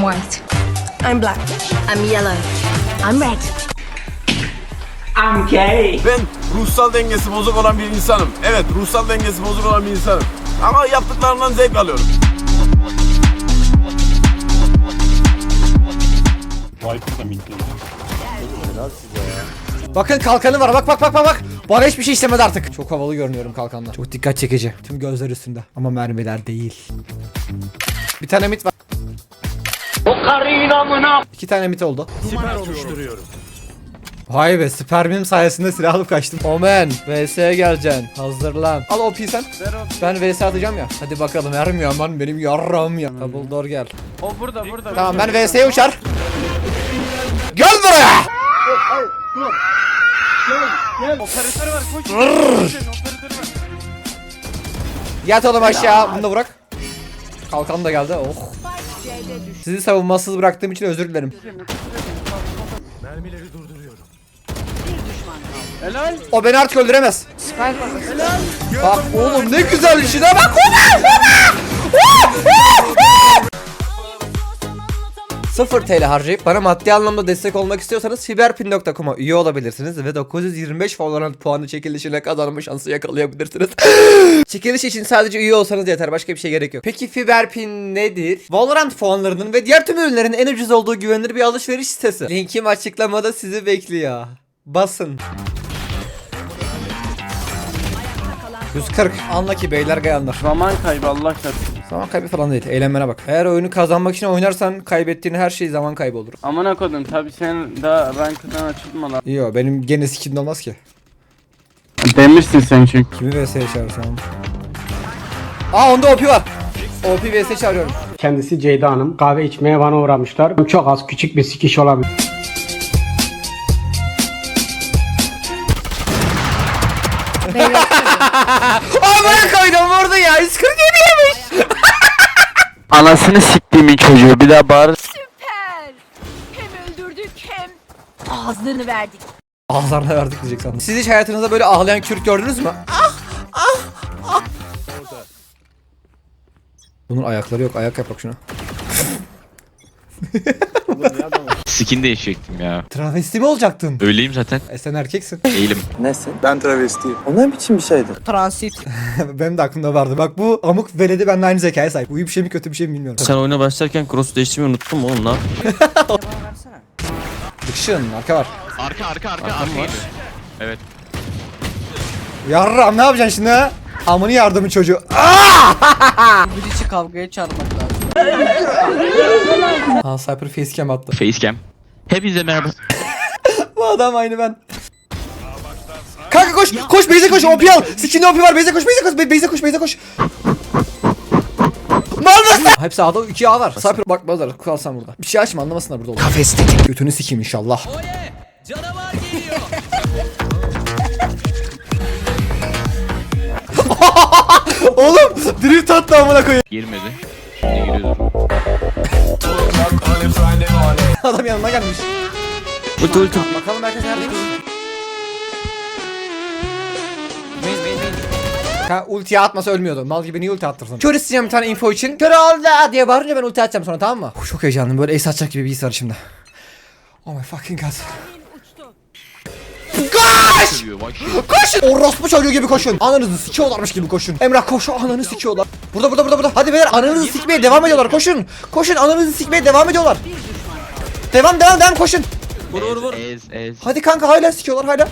I'm white. I'm black. I'm yellow. I'm red. Ben ruhsal dengesi bozuk olan bir insanım. Evet, ruhsal dengesi bozuk olan bir insanım. Ama yaptıklarından zevk alıyorum. Bakın kalkanı var bak bak bak bak bak. Bana hiçbir şey istemedi artık. Çok havalı görünüyorum kalkanla. Çok dikkat çekici. Tüm gözler üstünde. Ama mermiler değil. Bir tane mit var. İki tane mit oldu. Vay be spermim sayesinde silah alıp kaçtım. Omen VS'ye geleceksin. Hazırlan. Al OP sen. Ben VS atacağım ya. Hadi bakalım ermiyor aman benim yarram ya. Double door gel. O burada burada. Tamam ben VS'ye uçar. Gel buraya. Operatör var koş. koş, koş, Operatör var. Yat oğlum aşağı. Bunu da bırak. Kalkan da geldi. Oh. Sizi savunmasız bıraktığım için özür dilerim. Helal. O beni artık öldüremez. Bak oğlum ne güzel işine bak. Sıfır TL harcayıp bana maddi anlamda destek olmak istiyorsanız fiberpin.com'a üye olabilirsiniz ve 925 Valorant puanı çekilişine kazanma şansı yakalayabilirsiniz. Çekiliş için sadece üye olsanız yeter başka bir şey gerek yok. Peki Fiberpin nedir? Valorant puanlarının ve diğer tüm ürünlerin en ucuz olduğu güvenilir bir alışveriş sitesi. Linkim açıklamada sizi bekliyor. Basın. 140. Anla ki beyler gayanlar. Zaman kaybı Allah çarpsın. Zaman kaybı falan değil. Eğlenmene bak. Eğer oyunu kazanmak için oynarsan kaybettiğin her şey zaman kaybı olur. Amına kodum tabi sen daha rankından açılma lan. Yo benim gene skimde olmaz ki. Demirsin sen çünkü. Kimi VS'ye çağırsam? Aa onda OP var. OP VS çağırıyorum. Kendisi Ceyda Hanım. Kahve içmeye bana uğramışlar. Çok az küçük bir sikiş olabilir. Amına koydum vurdu ya. 140 yemiş. Anasını siktiğimin çocuğu bir daha bağır. Süper. Hem öldürdük hem ağızlarını verdik. Ağızlarına verdik diyecek sandım. Siz hiç hayatınızda böyle ağlayan Kürt gördünüz mü? Ah ah ah. Bunun ayakları yok. Ayak yap bak şuna. Skin değişecektim ya. Travesti mi olacaktın? Öyleyim zaten. E sen erkeksin. Değilim. Ben travestiyim. Benim de aklımda vardı. Bak bu amuk veledi benimle aynı zekaya sahip. Bu iyi bir şey mi kötü bir şey mi bilmiyorum. Sen oyuna başlarken cross değiştirmeyi unuttun mu oğlum lan? Dikşin arka var. Arka arka arka arka geliyor. Evet. Yarram ne yapacaksın şimdi ha? Amını yardımı çocuğu. Bir içi kavgaya çağırmak lazım. Ha Cypher facecam attı. Facecam. Hepinize merhaba. Bu adam aynı ben. Kanka koş koş Beyze koş OP al. Skin'de OP var Beyze koş Beyze koş Be- Beyze koş Beyze koş. Mısın? Hepsi A'da 2 A var. Cypher bakmazlar kalsam burada. Bir şey açma anlamasınlar burada olur. Kafes dedik. Götünü sikeyim inşallah. Oğlum drift attı amına koyayım. Girmedi. Adam yanına gelmiş. Ulti ulti. Bakalım herkes nerede? Ha ultiye atmasa ölmüyordu. Mal gibi niye ulti attırsın? Kör isteyeceğim bir tane info için. Kör oldu diye bağırınca ben ulti atacağım sonra tamam mı? Uf, çok heyecanlıyım böyle ace atacak gibi bir his var şimdi. Oh my fucking god. Koş! Koşun! Orospu çocuğu gibi koşun. Ananızı sikiyorlarmış gibi koşun. Emrah koş ananı sikiyorlar. Burada burada burada burada. Hadi beyler ananızı sikmeye devam ediyorlar. Koşun. Koşun ananızı sikmeye devam ediyorlar. Devam devam devam koşun. Vur vur vur. Ez ez. Hadi kanka hala sikiyorlar hala.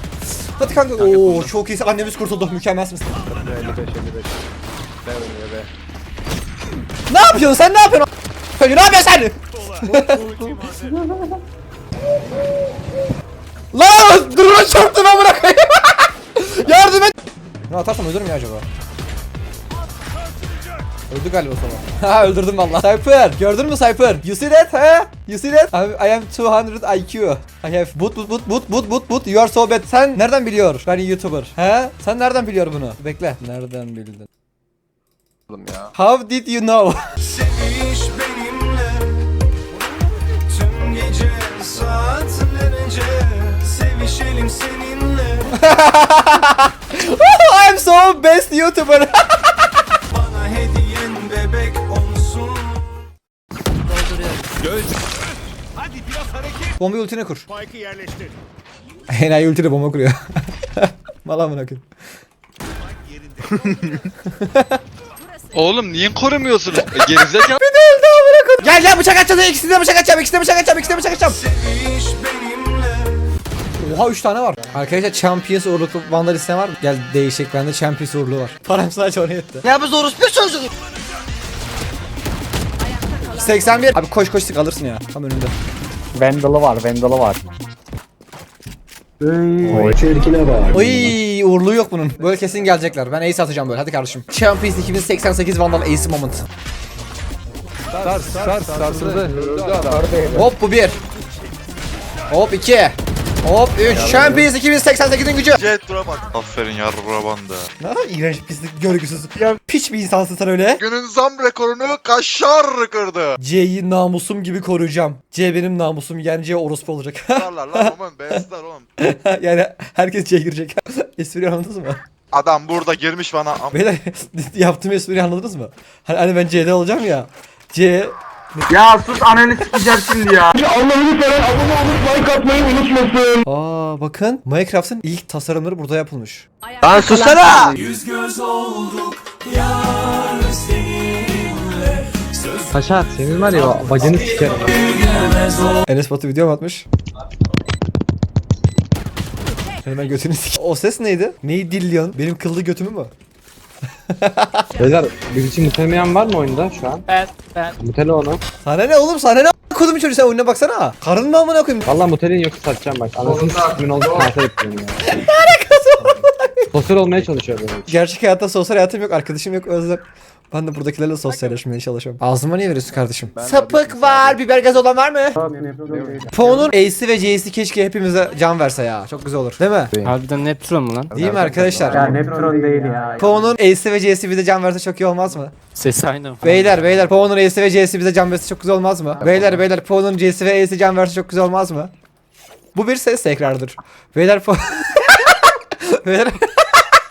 Hadi kanka. Oo çok iyisin. Annemiz kurtuldu. Mükemmelsiniz. Ne yapıyorsun sen ne yapıyorsun? Ne yapıyorsun sen? Lan drone çarptın amına koyayım. Yardım et. Ne atarsam ölür mü acaba? Öldü galiba sonra. Ha öldürdüm valla. Cypher gördün mü Cypher? You see that ha? You see that? I, I am 200 IQ. I have but but but but but but but you are so bad. Sen nereden biliyor? Ben YouTuber. He? Sen nereden biliyor bunu? Bekle. Nereden bildin? ya. How did you know? Seviş benimle Tüm gece saatlerce Sevişelim seninle I am so best YouTuber. Bana hediyen bebek olsun Bomba ultine kur. Enayi ultine bomba kuruyor. Mal amına koyayım. Oğlum niye korumuyorsunuz? E, Gerizekalı. Gel gel bıçak atacağız. İkisini de bıçak atacağım. İkisini de bıçak atacağım. İkisini de bıçak atacağım. Oha 3 tane var. Arkadaşlar Champions uğurluklu Vandal isteyen var mı? Gel değişik bende Champions uğurluğu var. Param sadece oraya yetti. Ya biz orospu çocuğu. 81. Abi koş koş sık alırsın ya. Tam önünde. Vandal'ı var, Vandal'ı var. Oy, Oy uğurluğu yok bunun. Böyle kesin gelecekler. Ben ace atacağım böyle. Hadi kardeşim. Champions 2088 Vandal ace moment. Hop bu bir. Hop iki. Hop 3. Champions 2088'in gücü. Jet dura bak. Aferin yarra banda. Ne kadar iğrenç pislik görgüsüz. Ya piç bir insansın sen öyle. Günün zam rekorunu kaşar kırdı. C'yi namusum gibi koruyacağım. C benim namusum yani C orospu olacak. Darlar lan oğlum beyazlar oğlum. yani herkes C'ye girecek. Espriyi anladınız mı? Adam burada girmiş bana. Beyler yaptığım espriyi anladınız mı? Hani, hani ben C'de olacağım ya. C Ya sus ananı sikeceğim şimdi ya. Aa bakın Minecraft'ın ilk tasarımları burada yapılmış. Lan susana. Paşa senin var ya bacını sikerim. Enes Batu video mu atmış? Hemen götünü sik. O ses neydi? Neyi dilliyorsun? Benim kıllı götümü mü? Beyler birisi mutemeyen var mı oyunda şu an? Ben, ben. Mutele onu. Sana ne oğlum sana ne kodum çocuğu sen oyuna baksana. Karın mı amına koyayım? Valla mutelin yoksa satacağım bak. Anasını sikimin oldu kanser ettim ya. Sosyal olmaya çalışıyor böyle. Gerçek hayatta sosyal hayatım yok, arkadaşım yok, özlem. Ben de buradakilerle sosyalleşmeye çalışıyorum. Ağzıma niye veriyorsun kardeşim? Sapık var, biber gazı olan var mı? Po'nun Ace'i ve J'si keşke hepimize can verse ya. Çok güzel olur. Değil mi? Harbiden Neptron mu lan? Değil mi arkadaşlar? Neptron değil ya. Po'nun Ace'i ve J'si bize can verse çok iyi olmaz mı? Sesi aynı. Beyler beyler Po'nun Ace'i ve C'si bize can verse çok güzel olmaz mı? Beyler beyler Po'nun C'si ve Ace'i can verse çok güzel olmaz mı? Bu bir ses tekrardır. Beyler Po... beyler...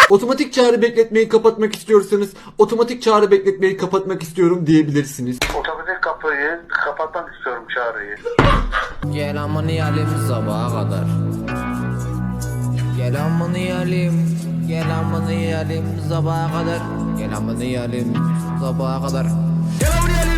Otomatik çağrı bekletmeyi kapatmak istiyorsanız otomatik çağrı bekletmeyi kapatmak istiyorum diyebilirsiniz. Otomatik kapıyı kapatmak istiyorum çağrıyı. Gel aman yalim sabaha kadar. Gel aman yalim. Gel aman yalim sabaha kadar. Gel aman yalim sabaha kadar. Gel aman yalim